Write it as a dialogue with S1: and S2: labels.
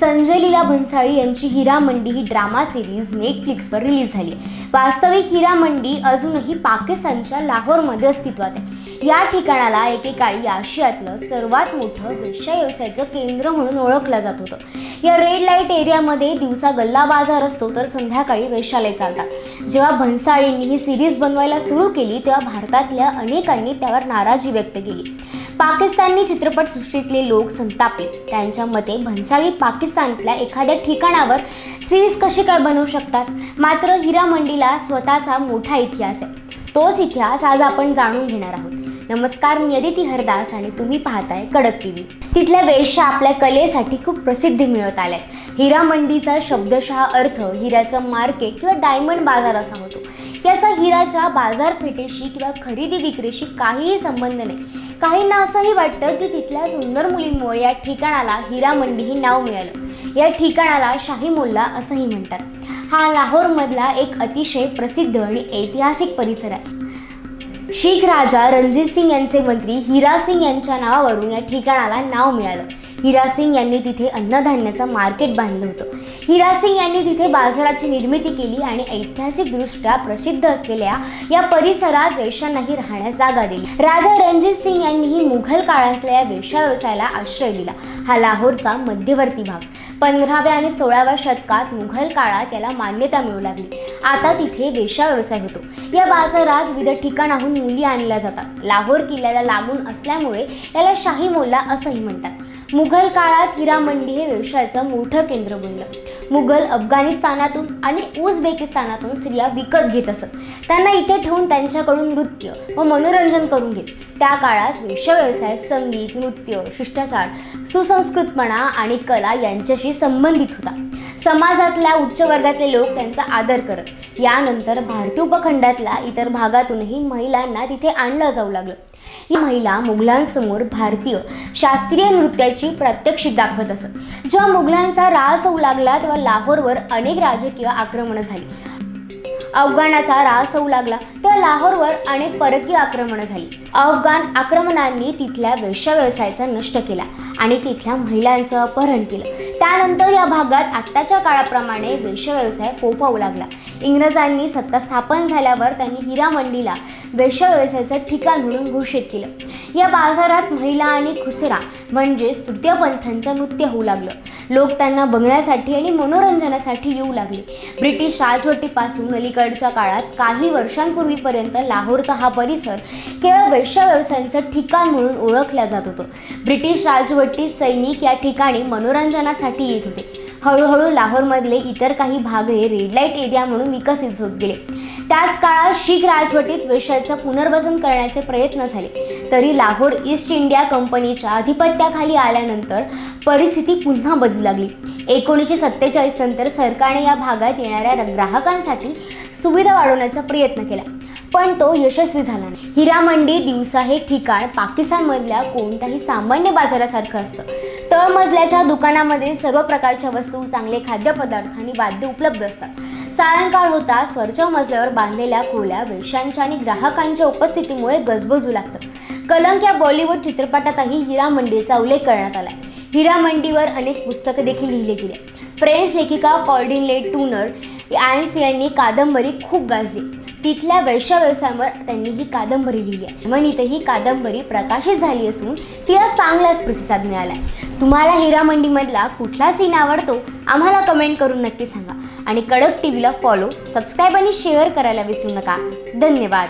S1: संजय लीला भन्साळी यांची हिरा मंडी ही drama series नेटफ्लिक्सवर रिलीज झाली. वास्तविक हिरा मंडी अजूनही पाकिस्तानच्या लाहोरमध्ये अस्तित्वात आहे. या ठिकाणाला एकेकाळी आशियातलं सर्वात मोठं वेश्या व्यवसायाचं केंद्र म्हणून ओळखलं जात होतं. या रेड लाइट एरियामध्ये दिवसा गल्ला बाजार असतो तर संध्याकाळी वेशालय चालतात. जेव्हा भन्साळींनी ही सिरीज बनवायला सुरू केली तेव्हा भारतातल्या अनेकांनी त्यावर नाराजी व्यक्त केली. पाकिस्तानी चित्रपटसृष्टीतले लोक संतापित त्यांच्या मते भन्साळी पाकिस्तानातल्या एखाद्या ठिकाणावर सिरीज कशी काय बनवू शकतात? मात्र हिरा मंडीला स्वतःचा मोठा इतिहास आहे. तोच इतिहास आज आपण जाणून घेणार आहोत. नमस्कार मी अदिती हरदास आणि तुम्ही पाहताय कडक टी व्ही तिथल्या वेश्या आपल्या कलेसाठी खूप प्रसिद्धी मिळत आल्या. हिरा मंडीचा शब्दशः अर्थ हिऱ्याचं मार्केट किंवा डायमंड बाजार असा होतो. याचा हिराच्या बाजारपेठेशी किंवा खरेदी विक्रीशी काहीही संबंध नाही. काहींना असंही वाटतं की तिथल्या सुंदर मुलींमुळे या ठिकाणाला हिरा मंडी हे नाव मिळालं. या ठिकाणाला शाही मोल्ला असंही म्हणतात. हा लाहोरमधला एक अतिशय प्रसिद्ध आणि ऐतिहासिक परिसर आहे. शीख राजा रणजित सिंग यांचे मंत्री हिरा सिंग यांच्या नावावरून या ठिकाणाला नाव मिळालं. हिरा सिंग यांनी तिथे अन्नधान्याचं मार्केट बांधलं होतं. हिरा सिंग यांनी तिथे बाजाराची निर्मिती केली आणि ऐतिहासिकदृष्ट्या प्रसिद्ध असलेल्या या परिसरात वेशांनाही राहण्यास जागा दिली. राजा रणजित सिंग यांनीही मुघल काळातल्या या व्यवसायाला आश्रय दिला. हा लाहोरचा मध्यवर्ती भाग. पंधराव्या आणि सोळाव्या शतकात मुघल काळात याला मान्यता मिळू लागली. आता तिथे वेशा व्यवसाय होतो. या बाजारात विविध ठिकाणाहून मुली आणल्या जातात. लाहोर किल्ल्याला लागून असल्यामुळे याला शाही मोल्ला असंही म्हणतात. मुघल काळात हिरा मंडी हे व्यवसायाचं मोठं केंद्र बनलं. मुघल अफगाणिस्तानातून आणि उझबेकिस्तानातून स्त्रिया विकत घेत असत. त्यांना इथे ठेवून त्यांच्याकडून नृत्य व मनोरंजन करून घेत. त्या काळात वेशव्यवसाय संगीत नृत्य शिष्टाचार सुसंस्कृतपणा आणि कला यांच्याशी संबंधित होता. समाजातल्या उच्च वर्गातले लोक त्यांचा आदर करत. यानंतर भारतीय उपखंडातल्या इतर भागातूनही महिलांना तिथे आणलं जाऊ लागलं. ही महिला मुघलांसमोर भारतीय शास्त्रीय नृत्याची प्रात्यक्षिक दाखवत असत. जेव्हा मुघलांचा रास होऊ लागला तेव्हा लाहोरवर अनेक राजकीय आक्रमणं झाली. अफगाणाचा रास होऊ लागला तेव्हा लाहोरवर अनेक परकीय आक्रमणं झाली. अफगाण आक्रमणांनी तिथल्या वेश्या व्यवसायाचा नष्ट केला आणि तिथल्या महिलांचं अपहरण केलं. त्यानंतर या भागात आत्ताच्या काळाप्रमाणे वेशव्यवसाय व्यवसाय फोफावू लागला. इंग्रजांनी सत्ता स्थापन झाल्यावर त्यांनी हिरा मंडीला वेशव्यवसायाचं व्यवसायाचं ठिकाण म्हणून घोषित केलं. या बाजारात महिला आणि खुसरा म्हणजे तृतीयपंथांचं नृत्य होऊ लागलं. लोक त्यांना बघण्यासाठी आणि मनोरंजनासाठी येऊ लागले. ब्रिटिश राजवटीपासून अलीकडच्या काळात काही वर्षांपूर्वीपर्यंत लाहोरचा हा परिसर केवळ वैश्य व्यवसायांचं ठिकाण म्हणून ओळखला जात होतं. ब्रिटिश राजवटीत सैनिक या ठिकाणी मनोरंजनासाठी येत होते. हळूहळू लाहोरमधले इतर काही भाग हे रेड लाइट एरिया म्हणून विकसित होत गेले. त्याच काळात शीख राजवटीत वेश्याचं पुनर्वसन करण्याचे प्रयत्न झाले. तरी लाहोर ईस्ट इंडिया कंपनीच्या अधिपत्याखाली आल्यानंतर परिस्थिती पुन्हा बदलू लागली. एकोणीसशे सत्तेचाळीस नंतर सरकारने या भागात येणाऱ्या ग्राहकांसाठी सुविधा वाढवण्याचा प्रयत्न केला. पण तो यशस्वी झाला नाही. हिरा मंडी दिवसा हे ठिकाण पाकिस्तानमधल्या कोणत्याही सामान्य बाजारासारखं असतं. तळमजल्याच्या दुकानामध्ये सर्व प्रकारच्या वस्तू चांगले खाद्यपदार्थ आणि वाद्य उपलब्ध असतात. सायंकाळ होताच वरच्या मजल्यावर बांधलेल्या खोल्या वेशांच्या आणि ग्राहकांच्या उपस्थितीमुळे गजबजू लागतं. कलंक या बॉलिवूड चित्रपटातही हिरा मंडीचा उल्लेख करण्यात आला हिरा मंडीवर अनेक पुस्तकं देखील लिहिली गेली. फ्रेंच लेखिका कॉर्डिनले टूनर आयन्स यांनी कादंबरी खूप गाजली. तिथल्या वैश्य व्यवसायावर त्यांनी ही कादंबरी लिहिली आहे. म्हणून ही कादंबरी प्रकाशित झाली असून तिला चांगलाच प्रतिसाद मिळाला आहे तुम्हाला हिरा मंडीमधला कुठला सीन आवडतो? आम्हाला कमेंट करून नक्की सांगा. आणि कडक टी व्हीला फॉलो सबस्क्राईब आणि शेअर करायला विसरू नका. धन्यवाद.